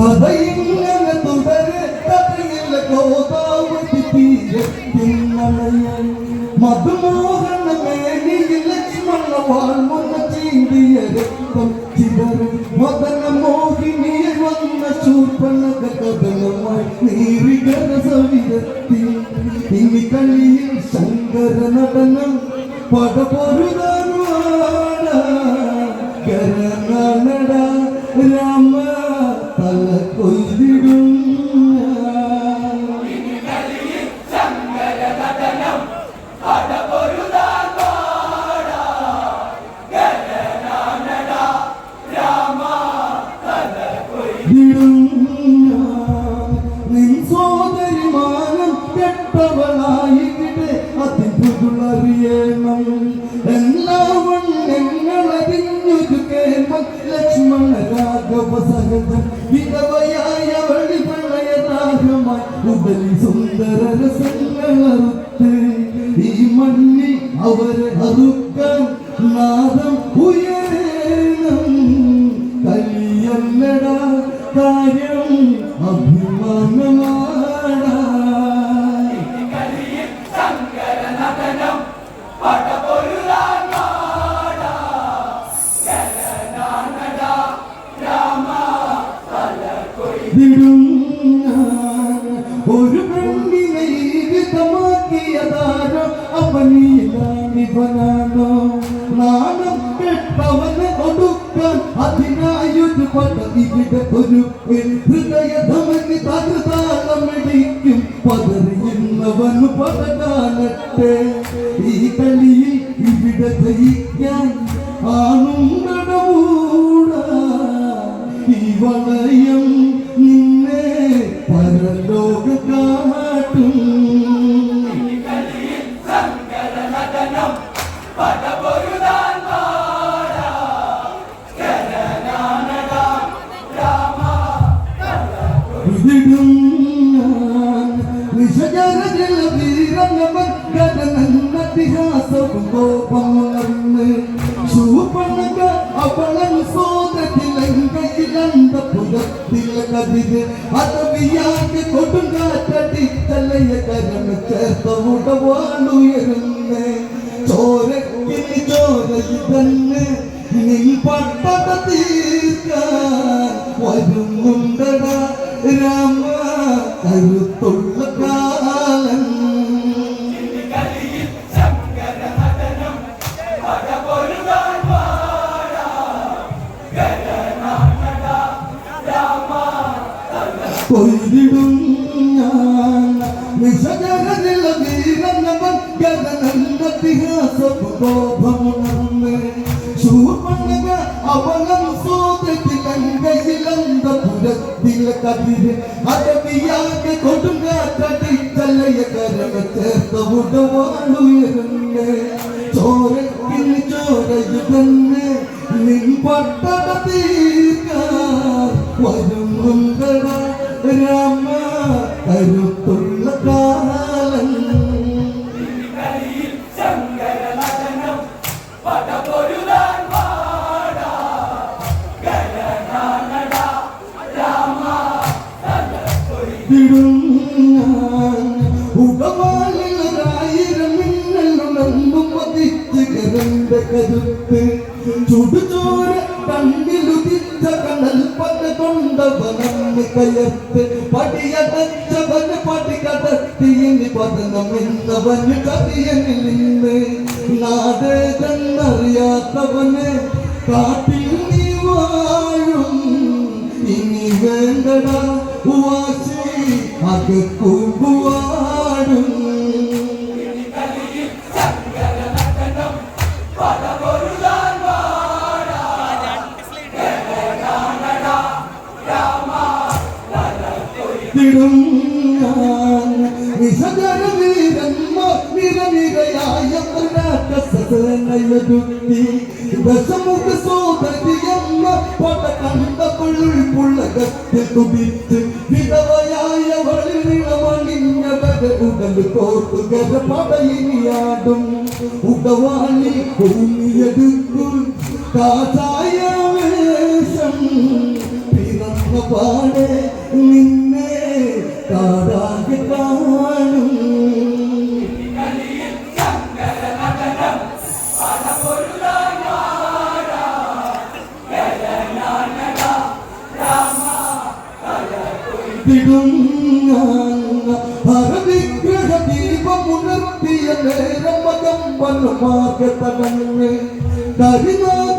കഥയിങ്ങനെ തുടരെ കഥയില്ല ഗോദാവരി തീരത്തിന്നണയാൻ മധുമോഹന മേനിയിൽ ലക്ഷ്മണ വാഴ്മുന്ന ചീന്തിയ രക്തം ചിതറി മദന മോഹിനിയിൽ വന്ന ശൂർപ്പണക കഥനമായി നീറികര സവിധത്തിൽ ഇനി കളിയിൽ ശങ്കര നടനം സഹജം വിധവയായ വഴി പ്രളയദാഹമായി ഉപരി സുന്ദര രസങ്ങളറുത്ത് ഒരു പെണ്ണിനെ വിധമാക്കിയതാരോ? അവനിലാണിവനാണോ നാണം കെട്ടവനെ ഒടുക്കാൻ അതിനായൊരു പദ്ധതി ഇവിടെ ഒരു ഹൃദയധമനി തകൃതാളമിടിക്കും പതറിയുന്നവന് പതകാലട്ടെ ഈ കളിയിൽ ഇവിടെ ജയിക്കാൻ ആണും നടവൂടാ. ഈ നിന്നെ Saranda കതിര് അതവിയാക്ക് കൊടുങ്കാറ്റടി തലയ കരമ ചേർത്ത ഉടവാളുയരുന്നേ ചോരക്കിനി ചോരയിൽ തന്നെ നിൻ പട്ടത തീർക്കാൻ വരുന്നുണ്ടട രാമ. കരുത്തുള്ള കൊയ്തിടും ഞാൻ നിശജരനില വീരനവൻ ഗഗനന്നതിഹാസവും കോപമുണർന്ന് ശൂർപ്പണക അവനം സോദത്തിലങ്കയിലന്ത പുരത്തില കതിര് അടവിയാകെ കൊടുങ്കാറ്റടി തലയ കരമ ചേർത്ത ഉടവാളുയരുന്നേ ചോരക്കിൽ ചോരയുതന്നെ നിൻ പട്ടട തീർക്കാൻ വരുന്നുണ്ടട രാമ പടിയടച്ചവന് പടി കടത്തിയിനി പതനം എന്നവന് കതിയനിൽ നിന്ന് നാട് കണ്ണറിയാത്തവന് കാട്ടിൽ നീ വാഴും. ഇനി വേണ്ടട വാശി അകക്കുവാടും തിടും ഞാൻ നിശജന വീരന്മാർ നിരനിരയായ സേനയടുത്തി ദശമുഖ സോദരിയമ്മ പട കണ്ടപ്പോൾ പുള്ളകത്തിൽ തുടിച്ച് വിധവയായ വളിനിളമണിഞ്ഞവരെ ഉടൽ കോട്ടുകര പടയിനിയാടും ഉടവാളി ഭൂമിയെടുക്കും. കാസായ വേഷം പിറന്ന പാടെ നിന്നെ കാടാകെ കാണും ഹരവിഗ്രഹ ദീപമുണർത്തിയ നേരമകം വനമാകത്തടങ്ങ് കരിനാഗമിടഞ്ഞ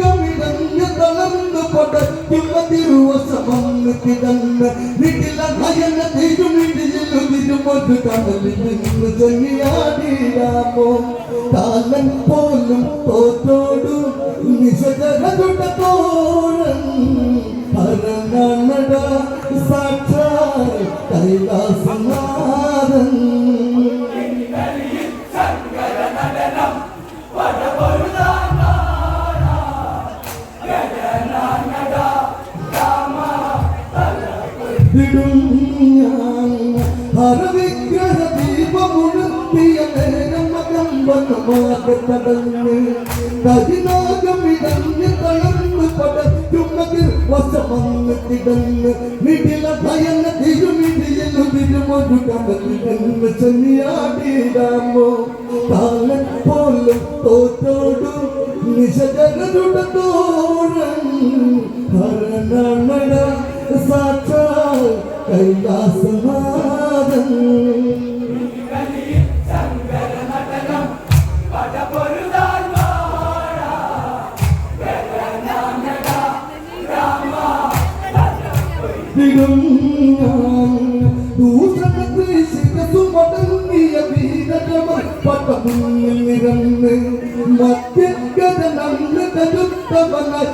തിരുമൊരു കടലിൽ നിന്ന് ചെന്നിയാടിരാമോ കാലൻ പോലും തോറ്റോടും നിശജരുടെ തോഴൻ ഹരണനട സാക്ഷാൽ കൈലാസനാഥൻ വനമാകത്തടങ്ങ് കരിനാഗമിടഞ്ഞ് തളർന്ന് പടയ്ക്കുന്നതിൽ വശമന്ന് കിടന്ന് മിടില ഭയന്ന തിരുമിടിയലു തിരുമൊരു കടലിടന്ന് ചെന്നിയാടിടാമോ കാലൻ പോലും തോറ്റോടും നിശജനരുടെ തോഴൻ ഹരണമട സാക്ഷാൽ കൈലാസനാഥൻ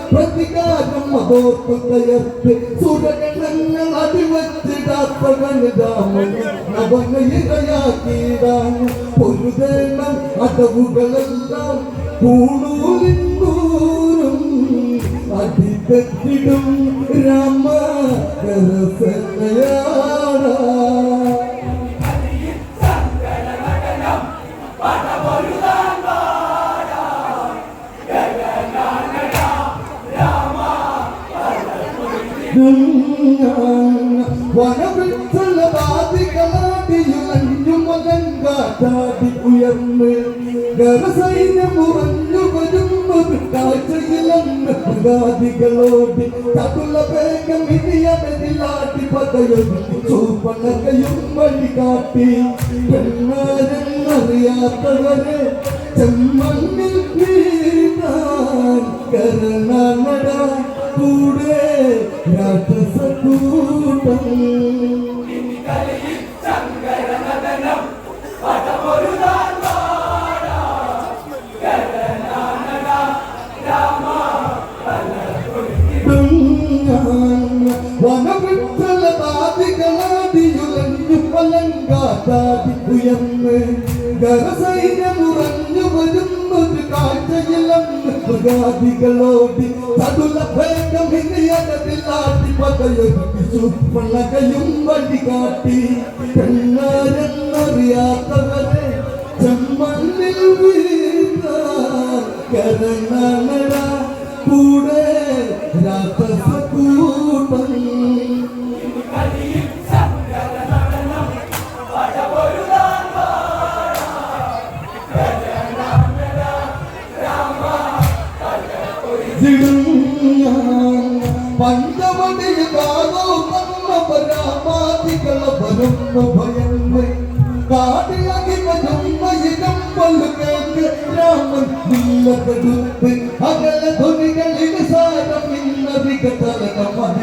പ്രതികാരം മഹോത്തു കയർത്ത് സുരഗണങ്ങൾ അടിവച്ചിടാത്തവൻ രാമൻ നവനയിരയാക്കിയിടാൻ പൊരുതേണം അടവുകളെല്ലാം പൂണൂലിന്നൂരും അടിപെട്ടിടും രാമ കരസനയാടാ വനവൃക്ഷലവാദികളാടിയുലഞ്ഞുമലങ്കാറ്റാടി ഉയർന്ന് ഗർസൈന്യം വരുന്നൊരു മൃഗാദികളോട് തതുല വേഗം ഇനിയതിലാട്ടി പതയൊരുക്കി ചൂപ്പണകയും വഴി കാട്ടി പെണ്ണാരെന്നറിയാത്തവരെ ചെമ്മണ്ണിൽ വീണാൻ കരണനട. കൂടെ രാക്ഷസക്കൂട്ടം വനവൃക്ഷലതാദികളാദിയുലഞ്ഞു പലങ്കാറ്റാടി ഉയർന്ന് ഗരസൈന്യമുറഞ്ഞു വരുന്നൊരു കാഴ്ചയിലന്ന് മൃഗാദികളോടി തടുല ഭേദം ഇനിയതിലാട്ടി പകയൊരുക്കി സുപ്പണകയും വഴികാട്ടി പെണ്ണാരെന്നറിയാത്തവരെ ചെമ്മണ്ണിൽ വീണാൻ കരണനട കൂടെ കണ്ണ പരാമാതികള വരുന്ന ഭയന്ന് കാടിലകി വരുന്ന ഇടമ്പൽ കേൾക്ക് രാമൻ നില്ലതെടുത്ത് เป็นเธอไม่ต้องคน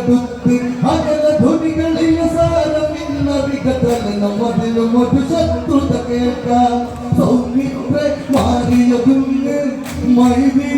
വില്ലതെടുത്ത് അകല ധ്വനികളിൽ സാരമിന്നറികത ചലനം അതിലും ഒരു ശത്രുത കേൾക്കാം. സൗമിത്രേ മാറിയതുങ്ങ് മൈതിരികാത്ത്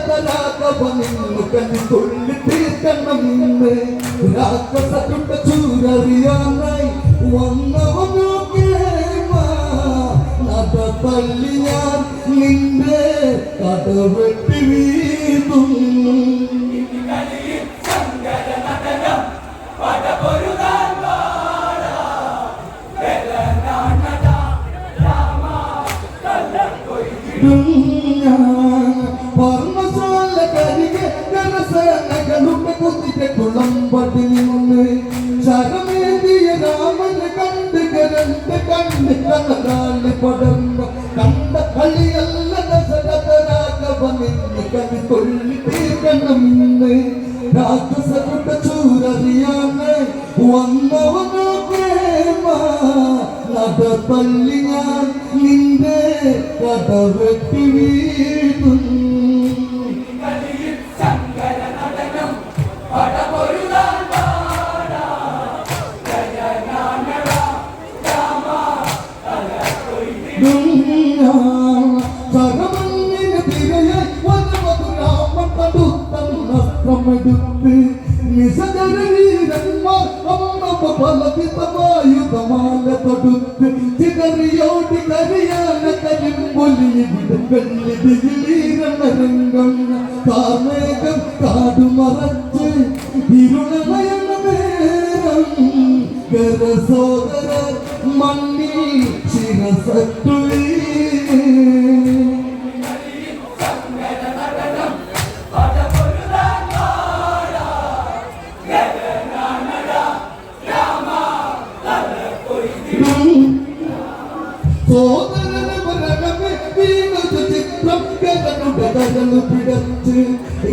ദശരഥരാഘവനിന്ന് കണ്ണി തുള്ളി തീർക്കണം നിന്ന് രാക്ഷസരുടെ ചൂരറിയാനായി വന്നവനൊക്കെ നട തള്ളി ഞാൻ നിന്റെ കടവെട്ടി വീതും പർമ്മശാല കുതിരെ കുളമ്പടി നിന്ന് ശരമേന്തിയ രാമനെ കണ്ട് കരണ്ട് കണ്ട് കനലാളി പടർന്നു. കണ്ട കളിയല്ല ദശരഥരാഘവനിന്ന് കവി കൊള്ളി തീർക്കണം ഇന്ന്. രാക്ഷസരുടെ ചൂരറിയാന് വന്നവനോ പ്രേമ. നട തള്ളി ഞാൻ നിന്റെ കടവെട്ടി വീഴും വെള്ളിതിയിലീരണരംഗം കാർമേഘം കാടുമറച്ച് ഇരുളമയണ നേരം. ഗരസോദര മണ്ണി ശിരസത്തുളി കരളു പിടച്ച്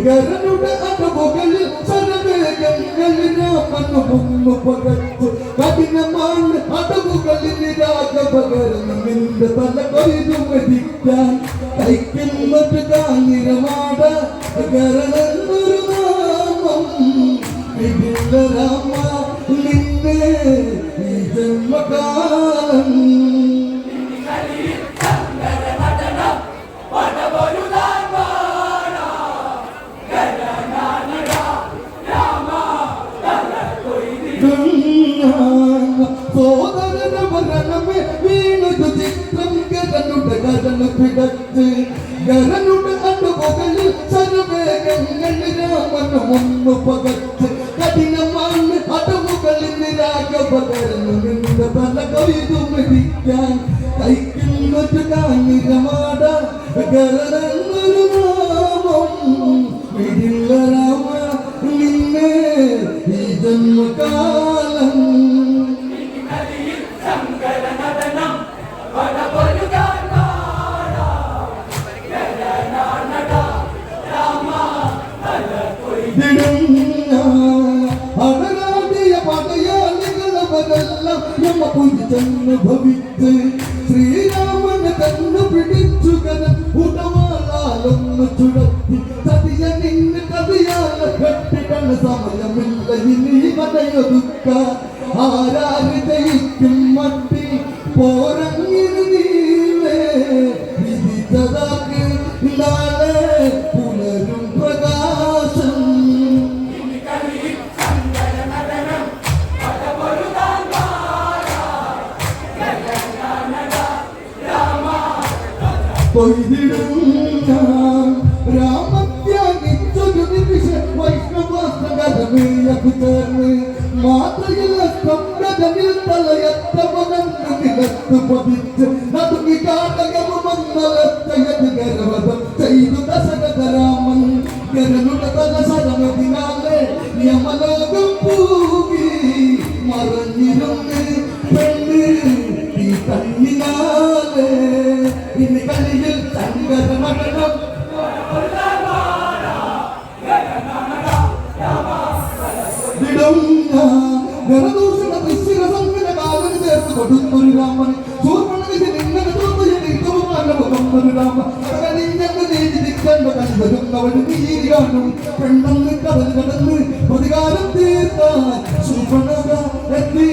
ഗരനുടെ അടവുകളിൽ സരവേഗങ്ങളിൽ രാമനു മുന്നു പകച്ചു കഠിനമാണ് അടവുകളിൽ രാഘവകരന് നിന്റെ തല കൊയ്തു മരിക്കാൻ കൈക്കുന്നൊരു ഗരനു പിടച്ച് നമ്മ ഭവിത്ത്. ശ്രീരാമനെ തന്നെ പിടിച്ചു കരം ഉടവാളാലൊന്ന് ചുടത്തി സതിയ നിന്ന് കവിയാല കെട്ടിടണ സമയമില്ല. ഇനി കഥയൊതുക്ക ആരാര് ജയിക്കും മട്ടി ഗർവതം ചെയ്തു ദശരഥരാമൻ ഗരനുടെ തല ശരമതിനാലെ യമലോകം പൂകി മറഞ്ഞിരുന്ന് പെണ്ണ് ഈ കണ്ണിനാലെ ഇനി കളിയിൽ നടനം വിടുന്ന ഗണദൂഷണ ദൃശ്യക സംഘന കാലം ചേർത്ത് കൊടുത്തൊരു രാമൻ സൂർപ്പണവിധി നിന്നക തോന്നൊരു രാമ കടലിഞ്ഞങ്ങ് നീതി നിൽക്കേണ്ട കണി വരുന്നവന് നീതി കാണും പെണ്ണെന്ന് കടൽ കടന്ന്. പ്രതികാരം തീർത്താൻ സൂർപ്പണക എത്തി